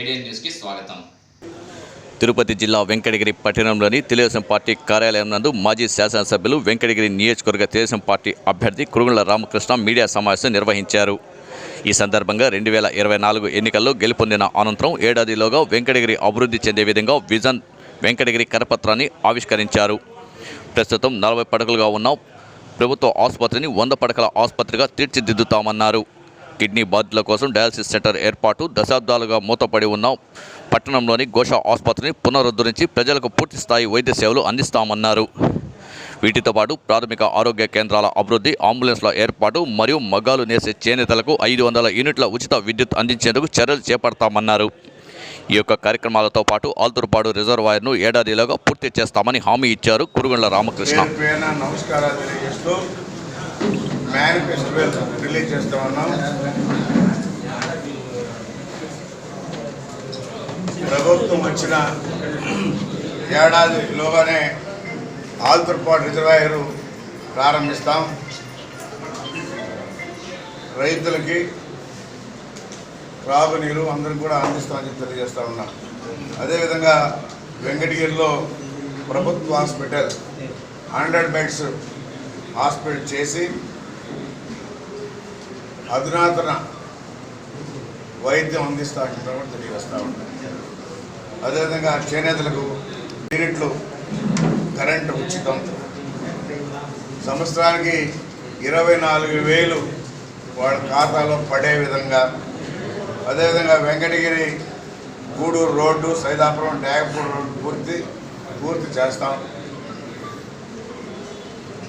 ఏడియన్ న్యూస్కి స్వాగతం. తిరుపతి జిల్లా వెంకటగిరి పట్టణంలోని తెలుగుదేశం పార్టీ కార్యాలయం నందు మాజీ శాసనసభ్యులు వెంకటగిరి నియోజకవర్గ తెలుగుదేశం పార్టీ అభ్యర్థి కురుగుల రామకృష్ణ మీడియా సమావేశం నిర్వహించారు. ఈ సందర్భంగా రెండు వేల ఇరవై నాలుగు ఎన్నికల్లో గెలుపొందిన అనంతరం ఏడాదిలోగా వెంకటగిరి అభివృద్ధి చెందే విధంగా విజన్ వెంకటగిరి కరపత్రాన్ని ఆవిష్కరించారు. ప్రస్తుతం నలభై పడకలుగా ఉన్న ప్రభుత్వ ఆసుపత్రిని వంద పడకల ఆసుపత్రిగా తీర్చిదిద్దుతామన్నారు. కిడ్నీ బాధితుల కోసం డయాలసిస్ సెంటర్ ఏర్పాటు. దశాబ్దాలుగా మూతపడి ఉన్న పట్టణంలోని ఘోష ఆసుపత్రిని పునరుద్ధరించి ప్రజలకు పూర్తి స్థాయి వైద్య సేవలు అందిస్తామన్నారు. వీటితో పాటు ప్రాథమిక ఆరోగ్య కేంద్రాల అభివృద్ధి అంబులెన్స్ల ఏర్పాటు మరియు మగ్గాలు నేసే చేనేతలకు ఐదు వందల యూనిట్ల ఉచిత విద్యుత్ అందించేందుకు చర్యలు చేపడతామన్నారు. ఈ యొక్క కార్యక్రమాలతో పాటు ఆల్తూరుపాడు రిజర్వాయర్ను ఏడాదిలోగా పూర్తి చేస్తామని హామీ ఇచ్చారు కురుగండ్ల రామకృష్ణ. నమస్కారాలు తెలియజేస్తూ రిలీజ్ చేస్తా ఉన్నాం ప్రభుత్వం వచ్చిన ఏడాదిలోగానే ఆల్తూర్పాటు రిజర్వాయర్ ప్రారంభిస్తాం. రైతులకి త్రాగునీరు అందరికి కూడా అందిస్తామని చెప్పి తెలియజేస్తా ఉన్నాం. అదేవిధంగా వెంకటగిరిలో ప్రభుత్వ హాస్పిటల్ హండ్రెడ్ బెడ్స్ హాస్పిటల్ చేసి అధునాతన వైద్యం అందిస్తూ చెప్పి కూడా తెలియజేస్తా అదేవిధంగా చేనేతలకు యూనిట్లు కరెంటు ఉచితం. సంవత్సరానికి ఇరవై నాలుగు వేలు వాళ్ళ ఖాతాలో పడే విధంగా. అదేవిధంగా వెంకటగిరి గూడూరు రోడ్డు సైదాపురం డ్యాగపూర్ రోడ్డు పూర్తి పూర్తి చేస్తాం.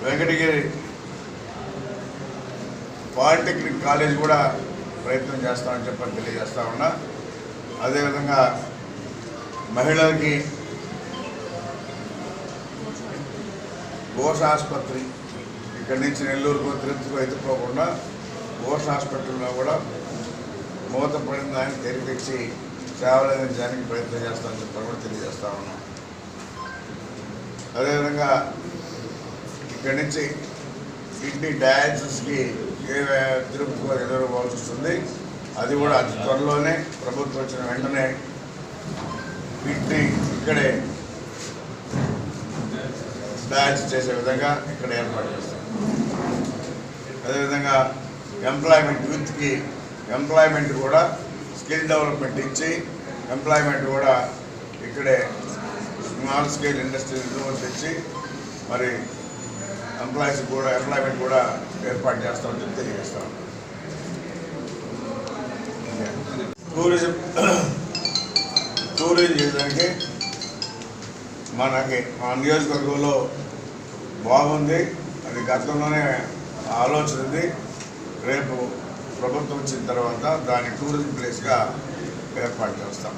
వెంకటగిరి పాలిటెక్నిక్ కాలేజ్ కూడా ప్రయత్నం చేస్తామని చెప్పని తెలియజేస్తా ఉన్నా. అదేవిధంగా మహిళలకి ఘోష ఆసుపత్రి ఇక్కడి నుంచి నెల్లూరుకు తిరుపతికి ఎత్తుకోకుండా ఘోష హాస్పిటల్లో కూడా మూతపడిన దాన్ని తెరిపించి సేవలు అందించడానికి ప్రయత్నం చేస్తామని చెప్పి కూడా తెలియజేస్తా ఉన్నాం. అదేవిధంగా ఇక్కడి నుంచి కిడ్నీ డయాలసిస్కి ఏ వారు ఎదురుకోవాల్సి వస్తుంది అది కూడా అతి త్వరలోనే ప్రభుత్వం వచ్చిన వెంటనే వీటిని ఇక్కడే బ్యాచ్ చేసే విధంగా ఇక్కడ ఏర్పాటు చేస్తాం అదేవిధంగా ఎంప్లాయ్మెంట్ యూత్కి ఎంప్లాయ్మెంట్ కూడా స్కిల్ డెవలప్మెంట్ ఇచ్చి ఎంప్లాయ్మెంట్ కూడా ఇక్కడే స్మాల్ స్కేల్ ఇండస్ట్రీ తెచ్చి మరి ఎంప్లాయీస్ కూడా ఎంప్లాయ్మెంట్ కూడా ఏర్పాటు చేస్తామని చెప్పి తెలియజేస్తాం. టూరిజం టూరిజం చేయడానికి మనకి మా నియోజకవర్గంలో బాగుంది. అది గతంలోనే ఆలోచన ఉంది. రేపు ప్రభుత్వం వచ్చిన తర్వాత దాన్ని టూరిజం ప్లేస్గా ఏర్పాటు చేస్తాం.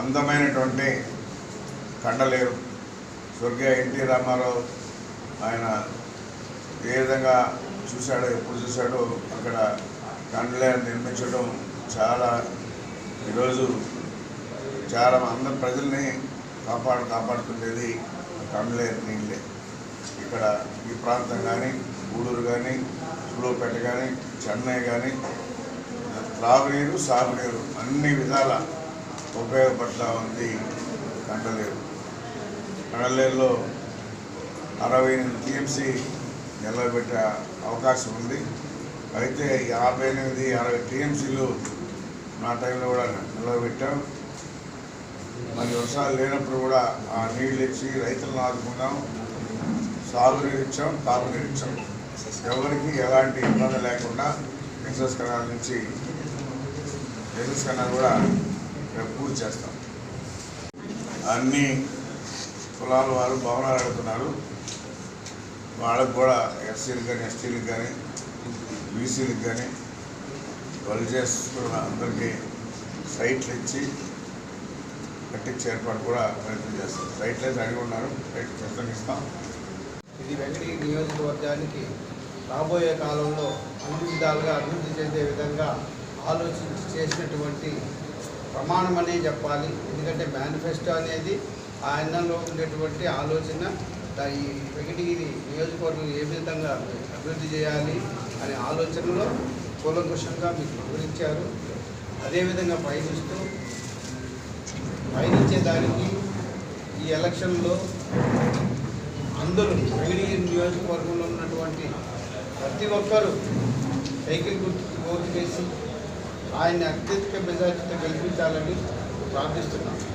అందమైనటువంటి కండలేరు. స్వర్గీయ ఎన్టీ రామారావు ఆయన ఏ విధంగా చూశాడో ఎప్పుడు చూశాడో అక్కడ కండలేరు నిర్మించడం చాలా ఈరోజు చాలా అందరి ప్రజల్ని కాపాడు కాపాడుతుండేది కండలేరు నీళ్ళే. ఇక్కడ ఈ ప్రాంతం కానీ గూడూరు కానీ సులువుపేట కానీ చెన్నై కానీ త్రాగునీరు సాగునీరు అన్ని విధాల ఉపయోగపడతా ఉంది కండలేరు. కండలేరులో అరవై ఎనిమిది టీఎంసీ నిలబెట్టే అవకాశం ఉంది. అయితే యాభై ఎనిమిది అరవై టీఎంసీలు నా టైంలో కూడా నిలబెట్టాం. మరి వర్షాలు లేనప్పుడు కూడా ఆ నీళ్ళు ఇచ్చి రైతులను ఆదుకున్నాం. సాగునీరు ఇచ్చాం తాగునీరు ఇచ్చాం ఎవరికి ఎలాంటి ఇబ్బంది లేకుండా ఎక్సెస్ కెనాల్ నుంచి ఎక్సెస్ కెనాల్ కూడా రేపు పూర్తి చేస్తాం. అన్నీ కులాల వారు భవనాలు అడుగుతున్నారు వాళ్ళకు కూడా ఎస్సీలకు కానీ ఎస్టీలకు కానీ బీసీలకు కానీ వాళ్ళు చేస్తున్న అందరికీ సైట్లు ఇచ్చి కట్టించే ఏర్పాటు కూడా ప్రయత్నం చేస్తాం సైట్లు అయితే అడిగి ఉన్నారు సైట్ ప్రసంగిస్తాం ఇది వెంకటగిరి నియోజకవర్గానికి రాబోయే కాలంలో అన్ని విధాలుగా అభివృద్ధి చెందే విధంగా ఆలోచించి చేసినటువంటి ప్రమాణం అనే చెప్పాలి. ఎందుకంటే మేనిఫెస్టో అనేది ఆయనలో ఉండేటువంటి ఆలోచన ఈ వెంకటగిరి నియోజకవర్గం ఏ విధంగా అభివృద్ధి చేయాలి అనే ఆలోచనలో కూలంకుషంగా మీకు వివరించారు. అదేవిధంగా పయనిస్తూ పయనించేదానికి ఈ ఎలక్షన్లో అందరూ వెంకటగిరి నియోజకవర్గంలో ఉన్నటువంటి ప్రతి ఒక్కరూ సైకిల్ గుర్తుకు ఓటు వేసి ఆయన్ని అత్యధిక మెజార్టీతో గెలిపించాలని ప్రార్థిస్తున్నాను